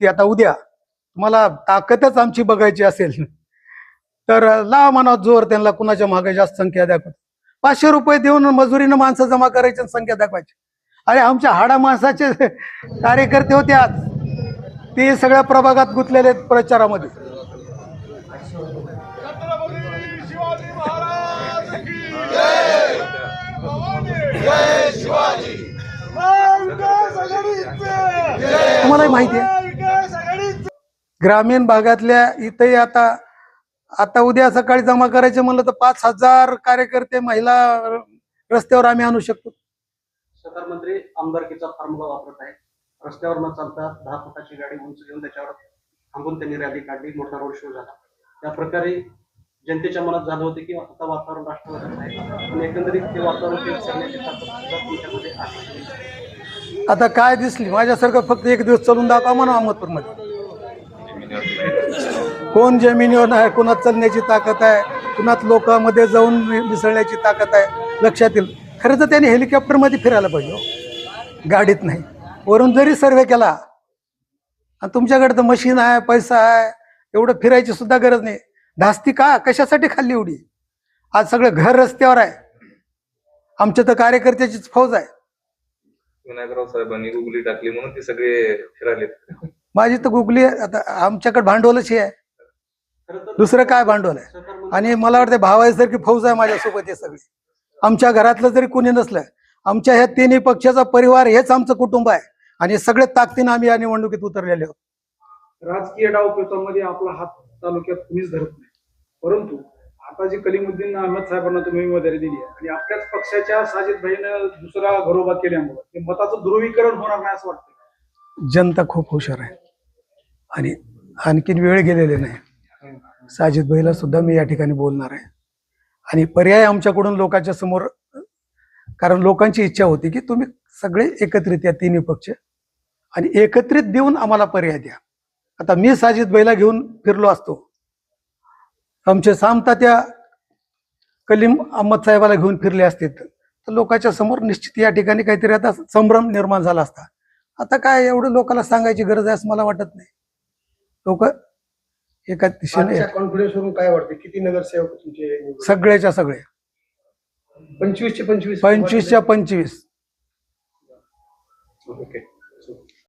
ती आता उद्या मला ताकदच आमची बघायची असेल. तर लावा मनात जोर त्यांना कुणाच्या मागे जास्त संख्या दाखवत पाचशे रुपये देऊन मजुरीनं माणसं जमा करायची आणि संख्या दाखवायची. अरे आमच्या हाडा माणसाचे कार्यकर्ते होते आज. ते सगळ्या प्रभागात गुंतलेले आहेत प्रचारामध्ये. तुम्हालाही माहिती आहे? ग्रामीण भागातल्या इथंही आता आता उद्या सकाळी जमा करायचे म्हणलं तर पाच हजार कार्यकर्ते महिला रस्त्यावर आम्ही आणू शकतो. सरकार मंत्री आमदारकीचा फॉर्म्युला वापरत आहे रस्त्यावर न चालता दहा फुटाची गाडी उंच घेऊन त्याच्यावर थांबून त्यांनी रॅली काढली. मोठा रोड शो झाला. त्या प्रकारे जनतेच्या मनात झालं होते की आता वातावरण राष्ट्रवादीचं आहे. पण एकंदरीत ते वातावरण आता काय दिसली? माझ्यासारखं फक्त एक दिवस चलून दाखवा म्हणा अहमदपूरमध्ये. कोण जमिनीवर आहे कुणात चालण्याची ताकद आहे कुणात लोकांमध्ये जाऊन मिसळण्याची ताकद आहे लक्षात येईल. खरं तर त्याने हेलिकॉप्टरमध्ये फिरायला पाहिजे हो. गाडीत नाही. वरून जरी सर्वे केला आणि तुमच्याकडे तर मशीन आहे पैसा आहे एवढं फिरायची सुद्धा गरज नाही. धास्ती का? कशासाठी खाल्ली एवढी? आज सगळं घर रस्त्यावर आहे. आमच्या तर कार्यकर्त्याचीच फौज आहे. विनायकराव साहेबांनी गुगली टाकली म्हणून ते सगळे फिरायले माझी तर गुगली आहे. आता आमच्याकडे भांडवलच हे आहे. दुसरं काय भांडवल आहे? आणि मला वाटतं भावासारखी फौज आहे माझ्यासोबत हे सगळी. आमच्या घरातलं जरी कोणी नसलं आमच्या ह्या तिन्ही पक्षाचा परिवार हेच आमचं कुटुंब आहे. आणि सगळे ताकदीनं आम्ही या निवडणुकीत उतरलेले आहोत. राजकीय डावपेचामध्ये आपला हात तालुक्यात कुणीच धरत नाही. परंतु आता जी कलिमुद्दीन अहमद साहेबांना तुम्ही उमेदवारी दिली आहे. आणि आपल्याच पक्षाच्या साजिद भाईनं दुसरा घरोबा केल्यामुळे ते मताचं ध्रुवीकरण होणार नाही असं वाटतं जनता खूप हुशार आहे. आणि आणखीन वेळ गेलेले नाही. साजिद भाईला सुद्धा मी या ठिकाणी बोलणार आहे. आणि पर्याय आमच्याकडून लोकांच्या समोर कारण लोकांची इच्छा होती की तुम्ही सगळे एकत्रित या तिन्ही पक्ष आणि एकत्रित देऊन आम्हाला पर्याय द्या. आता मी साजिद भाईला घेऊन फिरलो असतो. आमचे सामता त्या कलीम अहमद साहेबाला घेऊन फिरले असते. तर लोकांच्या समोर निश्चित या ठिकाणी काहीतरी आता संभ्रम निर्माण झाला असता. आता काय एवढं लोकांना सांगायची गरज आहे असं मला वाटत नाही. लोक एका दिशेने कॉन्फिडन्स वरून काय वाटतं किती नगरसेवक तुमचे सगळ्याच्या सगळे. पंचवीसचे पंचवीस. पंचवीसच्या पंचवीस. ओके.